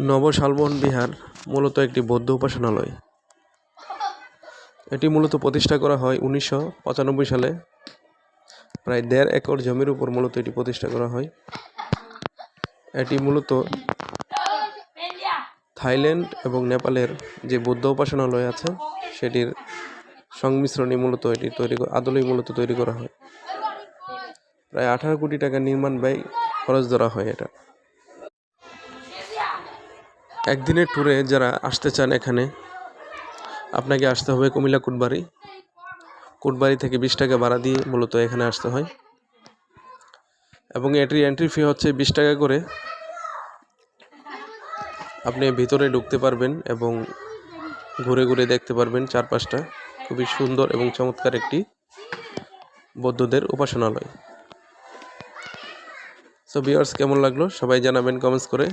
নবশালবন বিহার মূলত একটি বৌদ্ধ উপাসনালয়। এটি মূলত প্রতিষ্ঠা করা হয় উনিশশো পঁচানব্বই সালে। প্রায় দেড় একর জমির উপর মূলত এটি প্রতিষ্ঠা করা হয়। এটি মূলত থাইল্যান্ড এবং নেপালের যে বৌদ্ধ উপাসনালয় আছে, সেটির সংমিশ্রণই মূলত এটি তৈরি আদলেই মূলত তৈরি করা হয়। প্রায় আঠারো কোটি টাকা নির্মাণ ব্যয় খরচ ধরা হয় এটা। একদিনের ট্যুরে যারা আসতে চান এখানে, আপনাকে আসতে হবে কুমিল্লা কুটবাড়ি। কুটবাড়ি থেকে বিশ টাকা ভাড়া দিয়ে মূলত এখানে আসতে হয়। এবং এটির এন্ট্রি ফি হচ্ছে বিশ টাকা করে। আপনি ভিতরে ঢুকতে পারবেন এবং ঘুরে ঘুরে দেখতে পারবেন চারপাশটা। খুবই সুন্দর এবং চমৎকার একটি বৌদ্ধদের উপাসনালয়। সো বিয়ার্স কেমন লাগল? সবাই জানাবেন কমেন্টস করে।